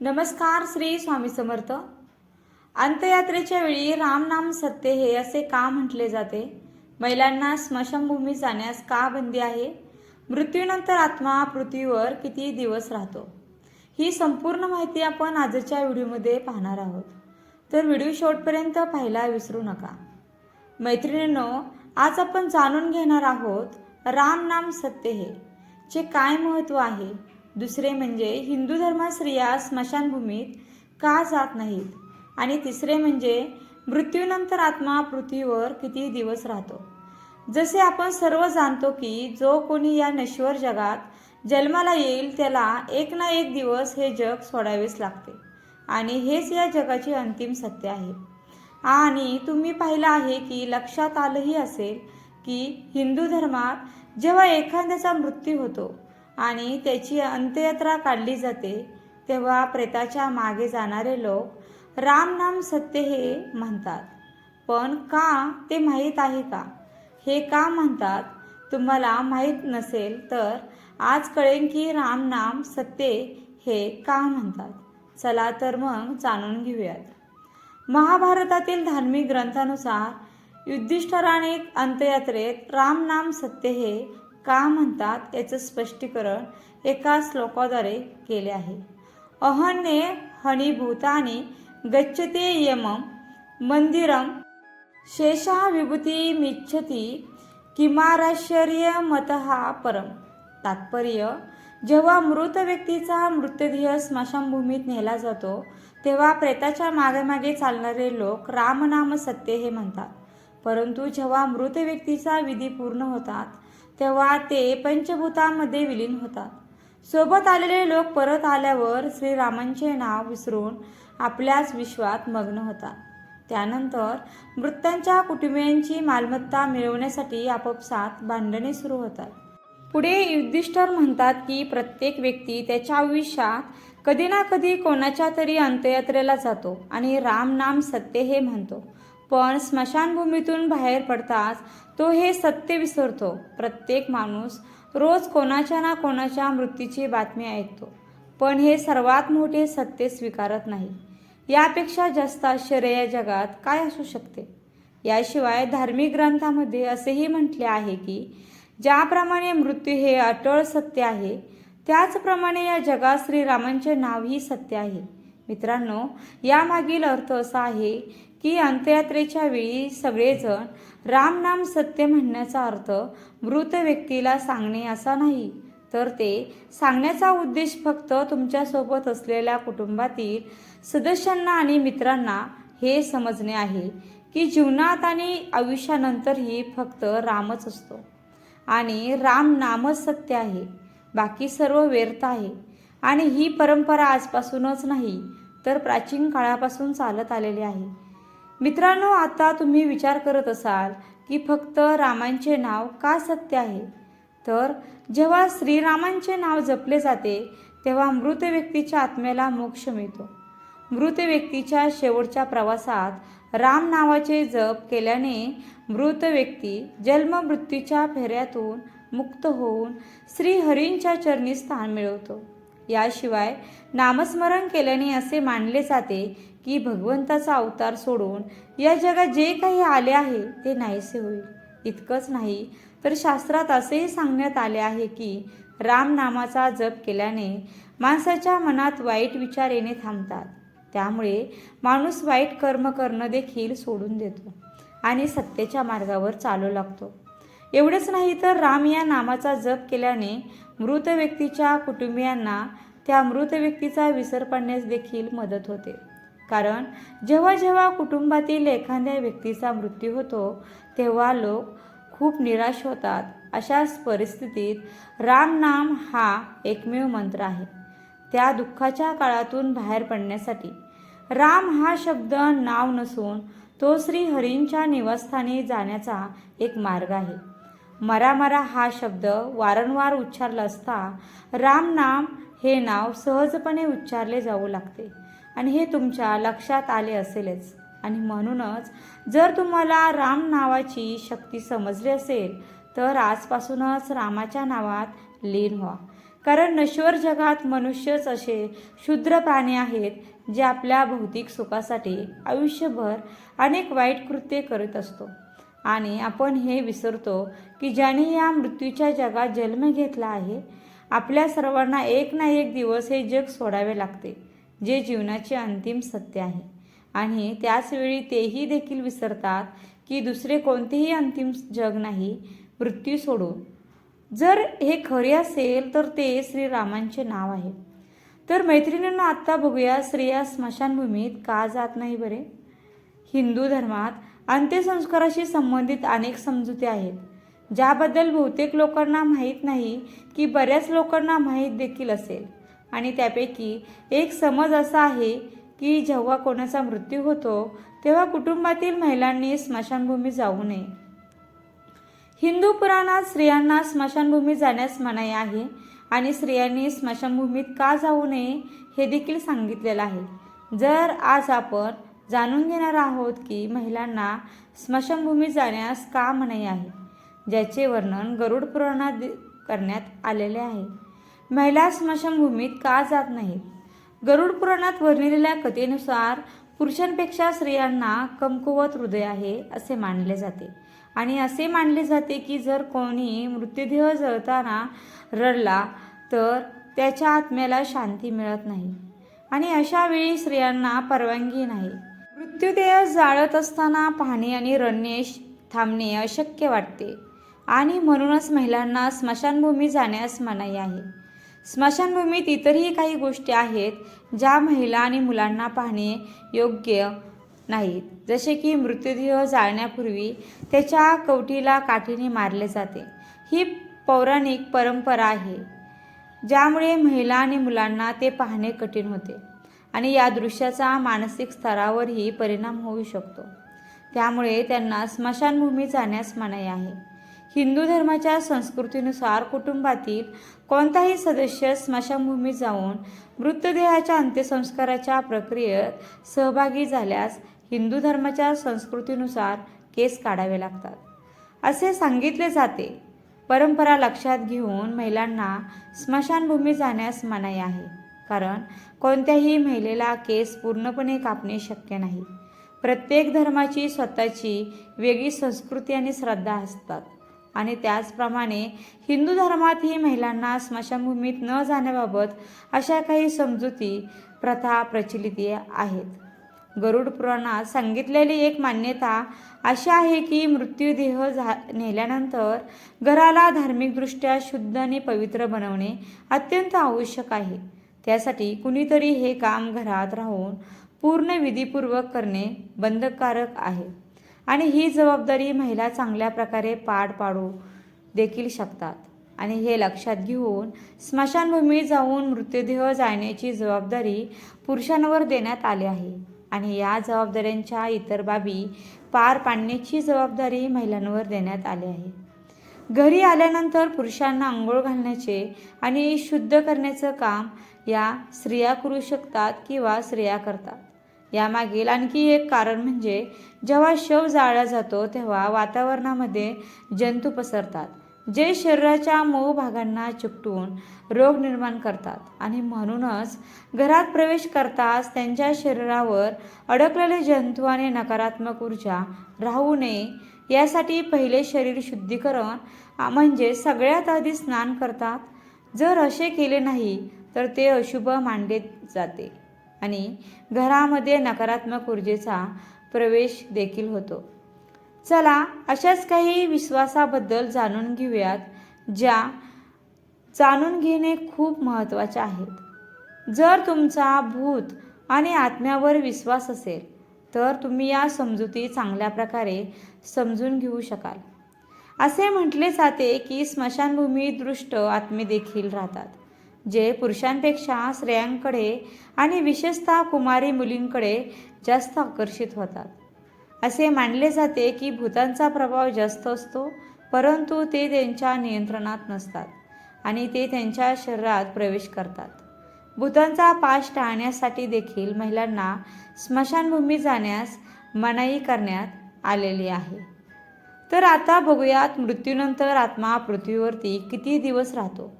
नमस्कार श्री स्वामी समर्थ. अंत्ययात्रेच्या वेळी रामनाम सत्य हे असे का म्हटले जाते? महिलांना स्मशानभूमी जाण्यास का बंदी आहे? मृत्यूनंतर आत्मा पृथ्वीवर किती दिवस राहतो? ही संपूर्ण माहिती आपण आजच्या व्हिडिओमध्ये पाहणार आहोत. तर व्हिडिओ शेवटपर्यंत पाहायला विसरू नका. मैत्रिणींनो आज आपण जाणून घेणार आहोत रामनाम सत्य हे चे काय महत्त्व आहे? दुसरे म्हणजे हिंदू धर्मात स्त्रिया स्मशानभूमीत का जात नाहीत? आणि तिसरे म्हणजे मृत्यूनंतर आत्मा पृथ्वीवर किती दिवस राहतो? जसे आपण सर्व जाणतो की जो कोणी या नश्वर जगात जन्माला येईल त्याला एक ना एक दिवस हे जग सोडावेच लागते. आणि हेच या जगाचे अंतिम सत्य आहे. आणि तुम्ही पाहिलं आहे की लक्षात आलंही असेल की हिंदू धर्मात जेव्हा एखाद्याचा मृत्यू होतो आणि त्याची अंत्ययात्रा काढली जाते तेव्हा प्रेताच्या मागे जाणारे लोक रामनाम सत्य हे म्हणतात. पण का ते माहीत आहे का? हे का म्हणतात? तुम्हाला माहीत नसेल तर आज कळेन की रामनाम सत्य हे का म्हणतात. चला तर मग जाणून घेऊयात. महाभारतातील धार्मिक ग्रंथानुसार युद्धिष्ठराने अंत्ययात्रेत रामनाम सत्य हे का म्हणतात याचं स्पष्टीकरण एका श्लोकाद्वारे केले आहे. अहन्ये हणीभूतानि गच्छते यमं मंदिरं शेषा विभूती मिच्छती किमाराश्चर्य मतहा परम तात्पर्य जेव्हा मृत व्यक्तीचा मृतदेह स्मशानभूमीत नेला जातो तेव्हा प्रेताच्या मागेमागे चालणारे लोक रामनाम सत्य हे म्हणतात. परंतु जेव्हा मृत व्यक्तीचा विधी पूर्ण होतात तेव्हा ते पंचभूतामध्ये विलीन होतात. सोबत आलेले लोक परत आल्यावर श्रीरामांचे नाव विसरून आपल्याच विश्वात मग्न होतात. त्यानंतर मृतांच्या कुटुंबियांची मालमत्ता मिळवण्यासाठी आपापसात भांडणे सुरू होतात. पुढे युधिष्ठर म्हणतात की प्रत्येक व्यक्ती त्याच्या आयुष्यात कधी ना कधी कोणाच्या तरी अंत्ययात्रेला जातो आणि राम नाम सत्य हे म्हणतो. पण स्मशानभूमीतून बाहेर पडताच तो हे सत्य विसरतो. प्रत्येक माणूस रोज कोणाच्या ना कोणाच्या मृत्यूची बातमी ऐकतो. पण हे सर्वात मोठे सत्य स्वीकारत नाही. यापेक्षा जास्त आश्चर्य या जगात काय असू शकते? याशिवाय धार्मिक ग्रंथामध्ये असेही म्हटले आहे की ज्याप्रमाणे मृत्यू हे अटळ सत्य आहे त्याचप्रमाणे या जगात श्रीरामांचे नावही सत्य आहे. मित्रांनो यामागील अर्थ असा आहे की अंत्ययात्रेच्या वेळी सगळेजण रामनाम सत्य म्हणण्याचा अर्थ मृत व्यक्तीला सांगणे असा नाही. तर ते सांगण्याचा उद्देश फक्त तुमच्यासोबत असलेल्या कुटुंबातील सदस्यांना आणि मित्रांना हे समजणे आहे की जीवनात आणि आयुष्यानंतरही फक्त रामच असतो. आणि राम नामच सत्य आहे. बाकी सर्व व्यर्थ आहे. आणि ही परंपरा आजपासूनच नाही तर प्राचीन काळापासून चालत आलेली आहे. मित्रांनो आता तुम्ही विचार करत असाल की फक्त रामांचे नाव का सत्य आहे? तर जेव्हा श्रीरामांचे नाव जपले जाते तेव्हा मृत व्यक्तीच्या आत्म्याला मोक्ष मिळतो. मृत व्यक्तीच्या शेवटच्या प्रवासात राम नावाचे जप केल्याने मृत व्यक्ती जन्म मृत्यूच्या फेऱ्यातून मुक्त होऊन श्रीहरींच्या चरणी स्थान मिळवतो. याशिवाय नामस्मरण केल्याने असे मानले जाते की भगवंताचा अवतार सोडून या जगात जे काही आले आहे ते नाहीसे होईल. इतकंच नाही तर शास्त्रात असेही सांगण्यात आले आहे की राम नामाचा जप केल्याने माणसाच्या मनात वाईट विचार येणे थांबतात. त्यामुळे माणूस वाईट कर्म करणं देखील सोडून देतो आणि सत्तेच्या मार्गावर चालू लागतो. एवढंच नाही तर राम या नामाचा जप केल्याने मृत व्यक्तीच्या कुटुंबियांना त्या मृत व्यक्तीचा विसर पडण्यास देखील मदत होते. कारण जेव्हा जेव्हा कुटुंबातील एखाद्या व्यक्तीचा मृत्यू होतो तेव्हा लोक खूप निराश होतात. अशाच परिस्थितीत राम नाम हा एकमेव मंत्र आहे. त्या दुःखाच्या काळातून बाहेर पडण्यासाठी. राम हा शब्द नाव नसून तो श्री हरींच्या निवासस्थानी जाण्याचा एक मार्ग आहे. मरा मरा हा शब्द वारंवार उच्चारला असता राम नाम हे नाव सहजपणे उच्चारले जाऊ लागते. आणि हे तुमच्या लक्षात आले असेलच. आणि म्हणूनच जर तुम्हाला राम नावाची शक्ती समजली असेल तर आजपासूनच रामाच्या नावात लीन व्हा. कारण नश्वर जगात मनुष्यच असे क्षुद्र प्राणी आहेत जे आपल्या भौतिक सुखासाठी आयुष्यभर अनेक वाईट कृत्ये करत असतो. आणि आपण हे विसरतो की ज्याने या मृत्यूच्या जगात जन्म घेतला आहे आपल्या सर्वांना एक ना एक दिवस हे जग सोडावे लागते. जे जीवनाचे अंतिम सत्य आहे. आणि त्याचवेळी तेही देखील विसरतात की दुसरे कोणतेही अंतिम जग नाही मृत्यू सोडून. जर हे खरे असेल तर ते श्रीरामांचे नाव आहे. तर मैत्रिणींना आत्ता बघूया स्त्रिया स्मशानभूमीत का जात नाही बरे? हिंदू धर्मात अंत्यसंस्काराशी संबंधित अनेक समजुती आहेत. ज्याबद्दल बहुतेक लोकांना माहीत नाही की बऱ्याच लोकांना माहीत देखील असेल. आणि त्यापैकी एक समज असा आहे की जेव्हा कोणाचा मृत्यू होतो तेव्हा कुटुंबातील महिलांनी स्मशानभूमी जाऊ नये. हिंदू पुराणात स्त्रियांना स्मशानभूमी जाण्यास मनाई आहे आणि स्त्रियांनी स्मशानभूमीत का जाऊ नये हे देखील सांगितलेलं आहे. जर आज आपण जाणून घेणार आहोत की महिलांना स्मशानभूमी जाण्यास का मनाई आहे ज्याचे वर्णन गरुड पुराणात करण्यात आलेले आहे. महिला स्मशानभूमीत का जात नाहीत गरुड पुराणात वर्णिलेल्या कथेनुसार पुरुषांपेक्षा स्त्रियांना कमकुवत हृदय आहे असे मानले जाते. आणि असे मानले जाते की जर कोणी मृत्यूदेह जळताना रडला तर त्याच्या आत्म्याला शांती मिळत नाही. आणि अशा वेळी स्त्रियांना परवानगी नाही. मृत्यूदेह जाळत असताना पाहणे आणि रडणे थांबणे अशक्य वाटते. आणि म्हणूनच महिलांना स्मशानभूमी जाण्यास मनाई आहे. स्मशानभूमीत इतरही काही गोष्टी आहेत ज्या महिला आणि मुलांना पाहणे योग्य नाहीत. जसे की मृतदेह जाळण्यापूर्वी त्याच्या कवटीला काठीने मारले जाते. ही पौराणिक परंपरा आहे ज्यामुळे महिला आणि मुलांना ते पाहणे कठीण होते आणि या दृश्याचा मानसिक स्तरावरही परिणाम होऊ शकतो. त्यामुळे त्यांना स्मशानभूमी जाण्यास मनाई आहे. हिंदू धर्माच्या संस्कृतीनुसार कुटुंबातील कोणताही सदस्य स्मशानभूमीत जाऊन मृतदेहाच्या अंत्यसंस्काराच्या प्रक्रियेत सहभागी झाल्यास हिंदू धर्माच्या संस्कृतीनुसार केस काढावे लागतात. असे सांगितले जाते. परंपरा लक्षात घेऊन महिलांना स्मशानभूमी जाण्यास मनाई आहे. कारण कोणत्याही महिलेला केस पूर्णपणे कापणे शक्य नाही. प्रत्येक धर्माची स्वतःची वेगळी संस्कृती आणि श्रद्धा असतात. आणि त्याचप्रमाणे हिंदू धर्मातही महिलांना स्मशानभूमीत न जाण्याबाबत अशा काही समजुती प्रथा प्रचलित आहेत. गरुड पुराणात सांगितलेली एक मान्यता अशी आहे की मृत्यूदेह झा नेल्यानंतर घराला धार्मिकदृष्ट्या शुद्ध आणि पवित्र बनवणे अत्यंत आवश्यक आहे. त्यासाठी कुणीतरी हे काम घरात राहून पूर्ण विधीपूर्वक करणे बंधकारक आहे. आणि ही जबाबदारी महिला चांगल्या प्रकारे पार पाडू देखील शकतात. आणि हे लक्षात घेऊन स्मशानभूमी जाऊन मृतदेह जाळण्याची जबाबदारी पुरुषांवर देण्यात आली आहे. आणि या जबाबदाऱ्यांच्या इतर बाबी पार पाडण्याची जबाबदारी महिलांवर देण्यात आली आहे. घरी आल्यानंतर पुरुषांना आंघोळ घालण्याचे आणि शुद्ध करण्याचं काम या स्त्रिया करू शकतात किंवा स्त्रिया करतात. यामागील आणखी एक कारण म्हणजे जेव्हा शव जाळला जातो तेव्हा वातावरणामध्ये जंतू पसरतात जे शरीराच्या मऊ भागांना चिकटून रोग निर्माण करतात. आणि म्हणूनच घरात प्रवेश करताच त्यांच्या शरीरावर अडकलेले जंतू आणि नकारात्मक ऊर्जा राहू नये यासाठी पहिले शरीर शुद्धीकरण म्हणजे सगळ्यात आधी स्नान करतात. जर असे केले नाही तर ते अशुभ मानले जाते. आणि घरामध्ये नकारात्मक ऊर्जेचा प्रवेश देखील होतो. चला अशाच काही विश्वासाबद्दल जाणून घेऊयात ज्या जाणून घेणे खूप महत्त्वाचे आहेत. जर तुमचा भूत आणि आत्म्यावर विश्वास असेल तर तुम्ही या समजुती चांगल्या प्रकारे समजून घेऊ शकाल. असे म्हटले जाते की स्मशानभूमी दृष्ट आत्मे देखील राहतात. जे पुरुषांपेक्षा स्त्रियांकडे आणि विशेषतः कुमारी मुलींकडे जास्त आकर्षित होतात. असे मानले जाते की भूतांचा प्रभाव जास्त असतो परंतु ते त्यांच्या नियंत्रणात नसतात आणि ते त्यांच्या शरीरात प्रवेश करतात. भूतांचा पाश टाळण्यासाठी देखील महिलांना स्मशानभूमी जाण्यास मनाई करण्यात आलेली आहे. तर आता बघूयात मृत्यूनंतर आत्मा पृथ्वीवरती किती दिवस राहतो?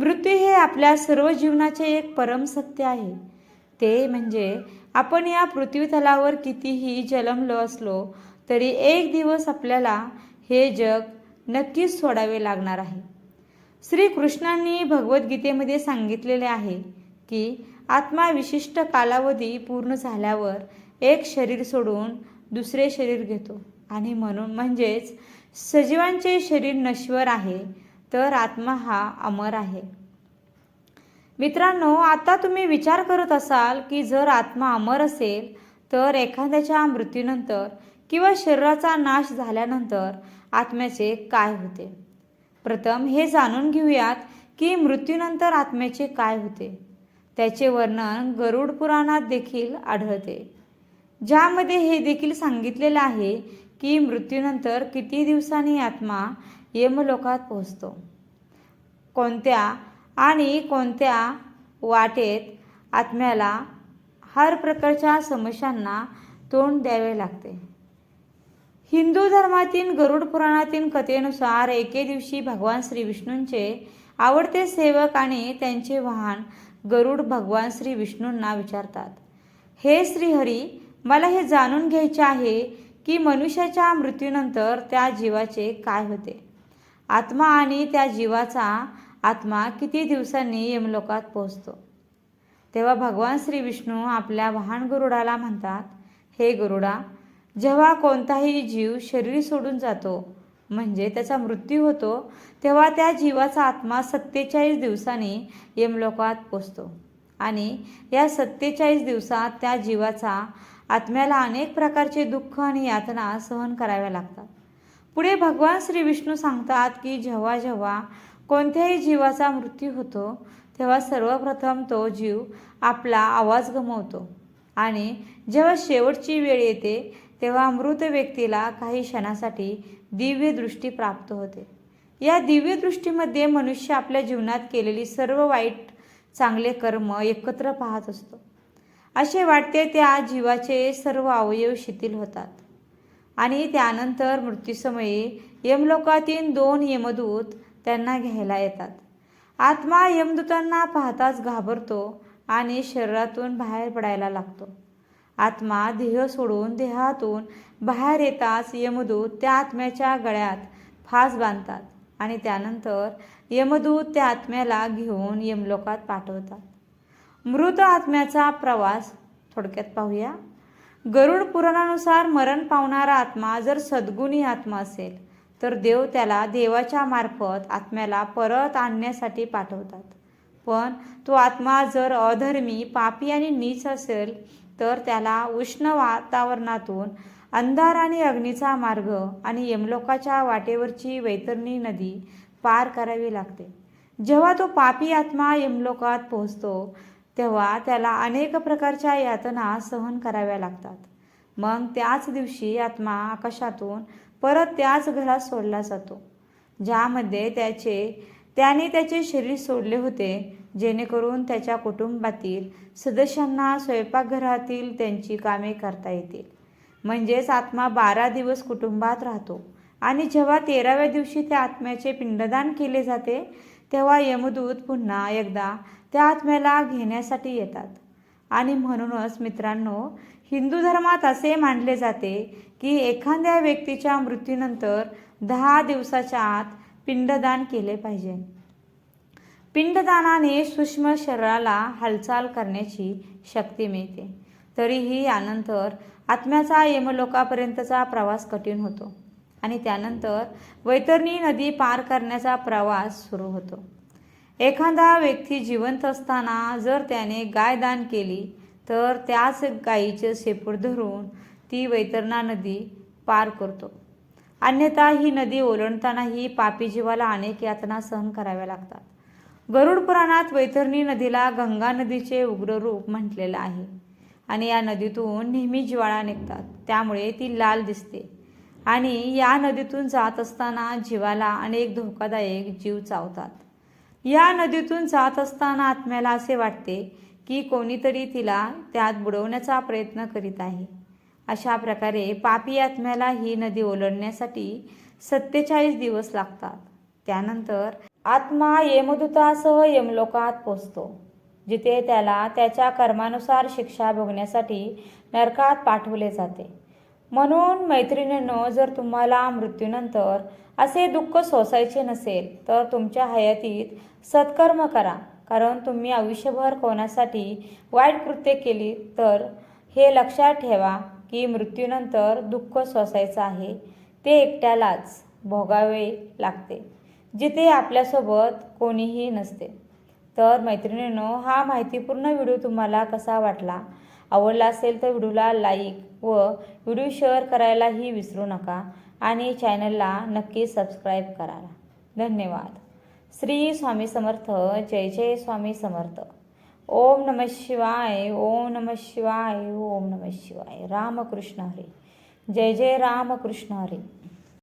मृत्यू हे आपल्या सर्व जीवनाचे एक परम सत्य आहे. ते म्हणजे आपण या पृथ्वीतलावर कितीही जलमलो असलो तरी एक दिवस आपल्याला हे जग नक्कीच सोडावे लागणार आहे. श्रीकृष्णांनी भगवद्गीतेमध्ये सांगितलेले आहे की आत्मा विशिष्ट कालावधी पूर्ण झाल्यावर एक शरीर सोडून दुसरे शरीर घेतो. आणि म्हणून म्हणजेच सजीवांचे शरीर नश्वर आहे तर आत्मा हा अमर आहे. मित्रांनो आता तुम्ही विचार करत असाल की जर आत्मा अमर असेल तर एखाद्याच्या मृत्यूनंतर किंवा शरीराचा नाश झाल्यानंतर आत्म्याचे काय होते? प्रथम हे जाणून घेऊयात की मृत्यूनंतर आत्म्याचे काय होते? त्याचे वर्णन गरुड पुराणात देखील आढळते. ज्यामध्ये हे देखील सांगितलेलं आहे की मृत्यूनंतर किती दिवसांनी आत्मा यमलोकात पोहोचतो. कोणत्या आणि कोणत्या वाटेत आत्म्याला हर प्रकारच्या समस्यांना तोंड द्यावे लागते. हिंदू धर्मातील गरुड पुराणातील कथेनुसार एके दिवशी भगवान श्री विष्णूंचे आवडते सेवक आणि त्यांचे वाहन गरुड भगवान श्री विष्णूंना विचारतात. हे श्रीहरी मला हे जाणून घ्यायचे आहे की मनुष्याच्या मृत्यूनंतर त्या जीवाचे काय होते? आत्मा आणि त्या जीवाचा आत्मा किती दिवसांनी यमलोकात पोहोचतो? तेव्हा भगवान श्री विष्णू आपल्या वाहन गरुडाला म्हणतात हे गरुडा जेव्हा कोणताही जीव शरीर सोडून जातो म्हणजे त्याचा मृत्यू होतो तेव्हा त्या जीवाचा आत्मा सत्तेचाळीस दिवसांनी यमलोकात पोचतो आणि या सत्तेचाळीस दिवसात त्या जीवाचा आत्म्याला अनेक प्रकारचे दुःख आणि यातना सहन कराव्या लागतात. पुढे भगवान श्री विष्णू सांगतात की जेव्हा जेव्हा कोणत्याही जीवाचा मृत्यू होतो तेव्हा सर्वप्रथम तो जीव आपला आवाज गमवतो. आणि जेव्हा शेवटची वेळ येते तेव्हा मृत व्यक्तीला काही क्षणासाठी दिव्य दृष्टी प्राप्त होते. या दिव्य दृष्टीमध्ये मनुष्य आपल्या जीवनात केलेली सर्व वाईट चांगले कर्म एकत्र पाहत असतो. असे वाटते त्या जीवाचे सर्व अवयव शिथिल होतात. आणि त्यानंतर मृत्यूसमयी यमलोकातील दोन यमदूत त्यांना घ्यायला येतात. आत्मा यमदूतांना पाहताच घाबरतो आणि शरीरातून बाहेर पडायला लागतो. आत्मा देह सोडून देहातून बाहेर येताच यमदूत त्या आत्म्याच्या गळ्यात फास बांधतात आणि त्यानंतर यमदूत त्या आत्म्याला घेऊन यमलोकात पाठवतात. मृत आत्म्याचा प्रवास थोडक्यात पाहूया. गरुड पुराणानुसार मरण पावणारा आत्मा जर सद्गुणी आत्मा असेल तर देव त्याला देवाच्या मार्फत आत्म्याला परत आणण्यासाठी पाठवतात. पण तो आत्मा जर अधर्मी पापी आणि नीच असेल तर त्याला उष्ण वातावरणातून अंधार आणि अग्नीचा मार्ग आणि यमलोकाच्या वाटेवरची वैतरणी नदी पार करावी लागते. जेव्हा तो पापी आत्मा यमलोकात पोहोचतो तेव्हा त्याला अनेक प्रकारच्या यातना सहन कराव्या लागतात. मग त्याच दिवशी आत्मा आकाशातून परत त्याच घरात सोडला जातो ज्यामध्ये त्याचे त्याने त्याचे शरीर सोडले होते जेणेकरून त्याच्या कुटुंबातील सदस्यांना स्वयंपाकघरातील त्यांची कामे करता येतील. म्हणजेच आत्मा बारा दिवस कुटुंबात राहतो आणि जेव्हा तेराव्या दिवशी त्या आत्म्याचे पिंडदान केले जाते तेव्हा यमदूत पुन्हा एकदा त्या आत्म्याला घेण्यासाठी येतात. आणि म्हणूनच मित्रांनो हिंदू धर्मात असे मानले जाते की एखाद्या व्यक्तीच्या मृत्यूनंतर दहा दिवसाच्या आत पिंडदान केले पाहिजे. पिंडदानाने सूक्ष्म शरीराला हालचाल करण्याची शक्ती मिळते. तरीही यानंतर आत्म्याचा यमलोकापर्यंतचा प्रवास कठीण होतो. आणि त्यानंतर वैतरणी नदी पार करण्याचा प्रवास सुरू होतो. एखादा व्यक्ती जिवंत असताना जर त्याने गाय दान केली तर त्याच गायीचे शेपूट धरून ती वैतरणा नदी पार करतो. अन्यथा ही नदी ओलांडतानाही पापी जीवाला अनेक यातना सहन कराव्या लागतात. गरुड पुराणात वैतरणी नदीला गंगा नदीचे उग्र रूप म्हटलेलं आहे आणि या नदीतून नेहमी ज्वाळा निघतात. त्यामुळे ती लाल दिसते. आणि या नदीतून जात असताना जीवाला अनेक धोकादायक जीव चावतात. या नदीतून जात असताना आत्म्याला असे वाटते की कोणीतरी तिला त्यात बुडवण्याचा प्रयत्न करीत आहे. अशा प्रकारे पापी आत्म्याला ही नदी ओलांडण्यासाठी सत्तेचाळीस दिवस लागतात. त्यानंतर आत्मा यमदूतासह यमलोकात पोचतो जिथे त्याला त्याच्या कर्मानुसार शिक्षा भोगण्यासाठी नरकात पाठवले जाते. म्हणून मैत्रिणींनो जर तुम्हाला मृत्यूनंतर असे दुःख सोसायचे नसेल तर तुमच्या हयातीत सत्कर्म करा. कारण तुम्ही आयुष्यभर कोणासाठी वाईट कृत्य केली तर हे लक्षात ठेवा की मृत्यूनंतर दुःख सोसायचं आहे. ते एकट्यालाच भोगावे लागते. जिथे आपल्यासोबत कोणीही नसते. तर मैत्रिणींनो हा माहितीपूर्ण व्हिडिओ तुम्हाला कसा वाटला? आवडला असेल तर व्हिडिओला लाईक व व्हिडिओ शेअर करायलाही विसरू नका आणि चॅनलला नक्की सबस्क्राईब करा. धन्यवाद. श्री स्वामी समर्थ जय जय स्वामी समर्थ. ओम नम शिवाय ओम नम शिवाय ओम नम शिवाय. रामकृष्ण हरी. जय जय रामकृष्ण हरे.